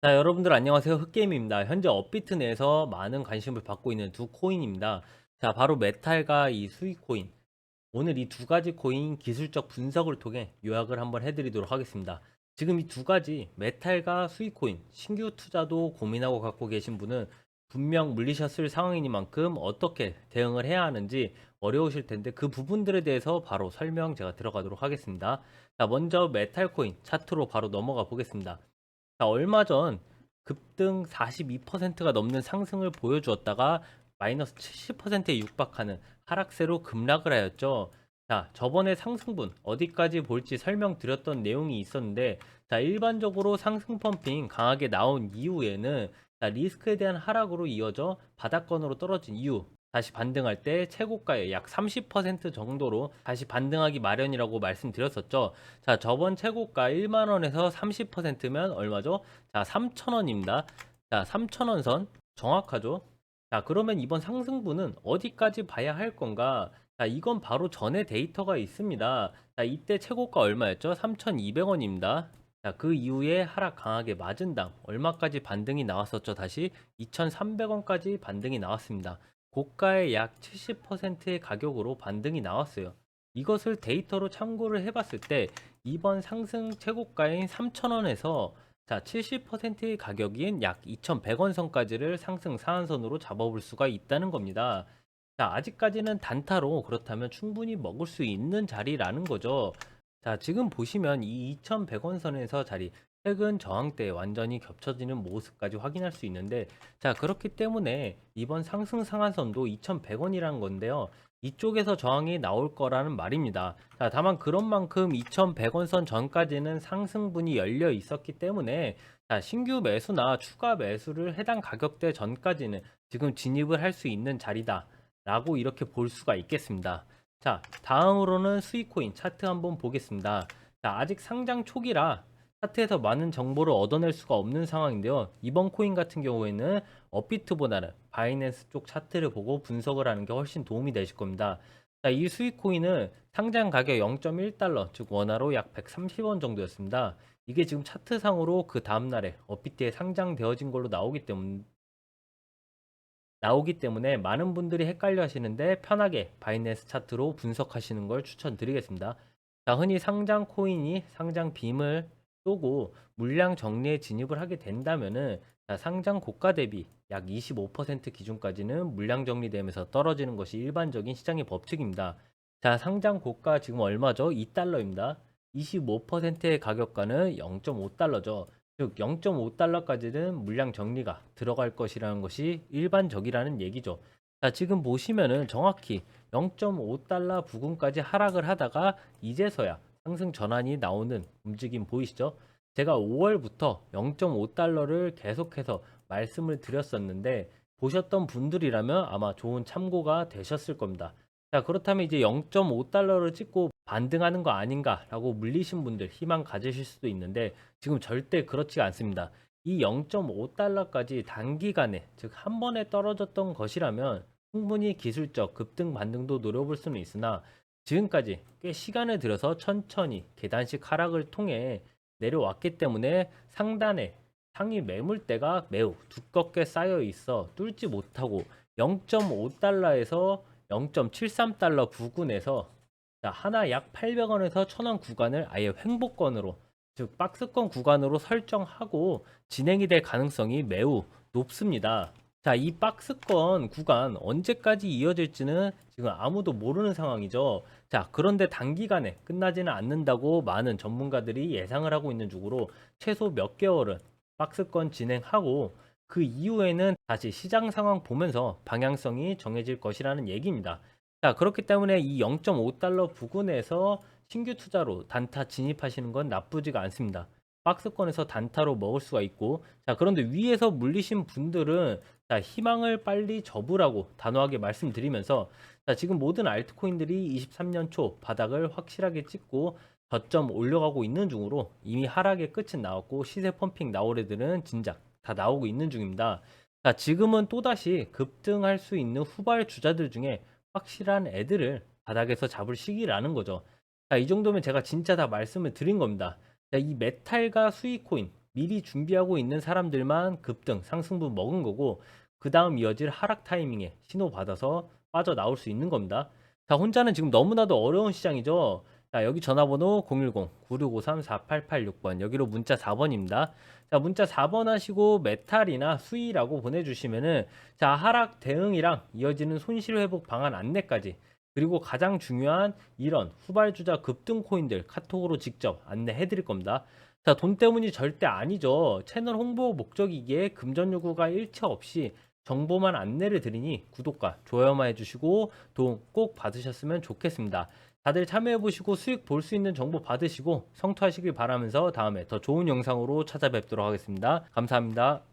자, 여러분들 안녕하세요. 흑게임입니다. 현재 업비트 내에서 많은 관심을 받고 있는 두 코인입니다. 자, 바로 메탈과 이 수익 코인. 오늘 이 두 가지 코인 기술적 분석을 통해 요약을 한번 해드리도록 하겠습니다. 지금 이 두 가지 메탈과 수익 코인 신규 투자도 고민하고 갖고 계신 분은 분명 물리셨을 상황이니만큼 어떻게 대응을 해야 하는지 어려우실 텐데 그 부분들에 대해서 바로 설명 제가 들어가도록 하겠습니다. 자, 먼저 메탈 코인 차트로 바로 넘어가 보겠습니다. 자, 얼마 전 급등 42%가 넘는 상승을 보여주었다가 마이너스 70%에 육박하는 하락세로 급락을 하였죠. 자, 저번에 상승분 어디까지 볼지 설명드렸던 내용이 있었는데, 자, 일반적으로 상승 펌핑 강하게 나온 이후에는 자, 리스크에 대한 하락으로 이어져 바닥권으로 떨어진 이후 다시 반등할 때 최고가의 약 30% 정도로 다시 반등하기 마련이라고 말씀드렸었죠. 자, 저번 최고가 1만 원에서 30%면 얼마죠? 자, 3,000원입니다. 자, 3,000원 선 정확하죠? 자, 그러면 이번 상승분은 어디까지 봐야 할 건가? 자, 이건 바로 전에 데이터가 있습니다. 자, 이때 최고가 얼마였죠? 3,200원입니다. 자, 그 이후에 하락 강하게 맞은 당 얼마까지 반등이 나왔었죠? 다시 2,300원까지 반등이 나왔습니다. 고가의 약 70%의 가격으로 반등이 나왔어요. 이것을 데이터로 참고를 해봤을 때 이번 상승 최고가인 3,000원에서 자 70%의 가격인 약 2,100원 선까지를 상승 상한선으로 잡아볼 수가 있다는 겁니다. 자 아직까지는 단타로 그렇다면 충분히 먹을 수 있는 자리라는 거죠. 자 지금 보시면 이 2,100원 선에서 자리 최근 저항대에 완전히 겹쳐지는 모습까지 확인할 수 있는데 자 그렇기 때문에 이번 상승 상한선도 2,100원이라는 건데요. 이쪽에서 저항이 나올 거라는 말입니다. 자, 다만 그런 만큼 2,100원 선 전까지는 상승분이 열려 있었기 때문에 자, 신규 매수나 추가 매수를 해당 가격대 전까지는 지금 진입을 할 수 있는 자리다. 라고 이렇게 볼 수가 있겠습니다. 자, 다음으로는 수익코인 차트 한번 보겠습니다. 자, 아직 상장 초기라 차트에서 많은 정보를 얻어낼 수가 없는 상황인데요. 이번 코인 같은 경우에는 업비트보다는 바이낸스 쪽 차트를 보고 분석을 하는 게 훨씬 도움이 되실 겁니다. 자, 이 수익 코인은 상장 가격 0.1달러, 즉 원화로 약 130원 정도였습니다. 이게 지금 차트상으로 그 다음 날에 업비트에 상장되어진 걸로 나오기 때문에 나오기 때문에 많은 분들이 헷갈려 하시는데 편하게 바이낸스 차트로 분석하시는 걸 추천드리겠습니다. 자, 흔히 상장 코인이 상장 빔을 쏘고 물량 정리에 진입을 하게 된다면은 자, 상장 고가 대비 약 25% 기준까지는 물량 정리되면서 떨어지는 것이 일반적인 시장의 법칙입니다. 자, 상장 고가 지금 얼마죠? 2달러입니다. 25%의 가격가는 0.5달러죠. 즉 0.5달러까지는 물량 정리가 들어갈 것이라는 것이 일반적이라는 얘기죠. 자, 지금 보시면은 정확히 0.5달러 부근까지 하락을 하다가 이제서야 상승 전환이 나오는 움직임 보이시죠? 제가 5월부터 0.5달러를 계속해서 말씀을 드렸었는데 보셨던 분들이라면 아마 좋은 참고가 되셨을 겁니다. 자, 그렇다면 이제 0.5달러를 찍고 반등하는 거 아닌가라고 물리신 분들 희망 가지실 수도 있는데 지금 절대 그렇지 않습니다. 이 0.5달러까지 단기간에 즉 한 번에 떨어졌던 것이라면 충분히 기술적 급등 반등도 노려볼 수는 있으나 지금까지 꽤 시간을 들여서 천천히 계단식 하락을 통해 내려왔기 때문에 상단에 상위 매물대가 매우 두껍게 쌓여 있어 뚫지 못하고 0.5달러에서 0.73달러 부근에서 자, 하나 약 800원에서 1000원 구간을 아예 횡보권으로 즉 박스권 구간으로 설정하고 진행이 될 가능성이 매우 높습니다. 자, 이 박스권 구간 언제까지 이어질지는 지금 아무도 모르는 상황이죠. 자, 그런데 단기간에 끝나지는 않는다고 많은 전문가들이 예상을 하고 있는 중으로 최소 몇 개월은 박스권 진행하고 그 이후에는 다시 시장 상황 보면서 방향성이 정해질 것이라는 얘기입니다. 자, 그렇기 때문에 이 0.5달러 부근에서 신규 투자로 단타 진입하시는 건 나쁘지가 않습니다. 박스권에서 단타로 먹을 수가 있고 자 그런데 위에서 물리신 분들은 자 희망을 빨리 접으라고 단호하게 말씀드리면서 자 지금 모든 알트코인들이 23년 초 바닥을 확실하게 찍고 저점 올려가고 있는 중으로 이미 하락의 끝은 나왔고 시세 펌핑 나올 애들은 진작 다 나오고 있는 중입니다. 자 지금은 또다시 급등할 수 있는 후발 주자들 중에 확실한 애들을 바닥에서 잡을 시기라는 거죠. 자, 이 정도면 제가 진짜 다 말씀을 드린 겁니다. 자, 이 메탈과 수익 코인 미리 준비하고 있는 사람들만 급등 상승분 먹은 거고 그 다음 이어질 하락 타이밍에 신호 받아서 빠져나올 수 있는 겁니다. 자, 혼자는 지금 너무나도 어려운 시장이죠. 자, 여기 전화번호 010-9653-4886번. 여기로 문자 4번입니다. 자, 문자 4번 하시고 메탈이나 수위라고 보내주시면은 자, 하락 대응이랑 이어지는 손실 회복 방안 안내까지 그리고 가장 중요한 이런 후발주자 급등 코인들 카톡으로 직접 안내해 드릴 겁니다. 자, 돈 때문이 절대 아니죠. 채널 홍보 목적이기에 금전 요구가 일체 없이 정보만 안내를 드리니 구독과 좋아요만 해주시고 도움 꼭 받으셨으면 좋겠습니다. 다들 참여해보시고 수익 볼 수 있는 정보 받으시고 성투하시길 바라면서 다음에 더 좋은 영상으로 찾아뵙도록 하겠습니다. 감사합니다.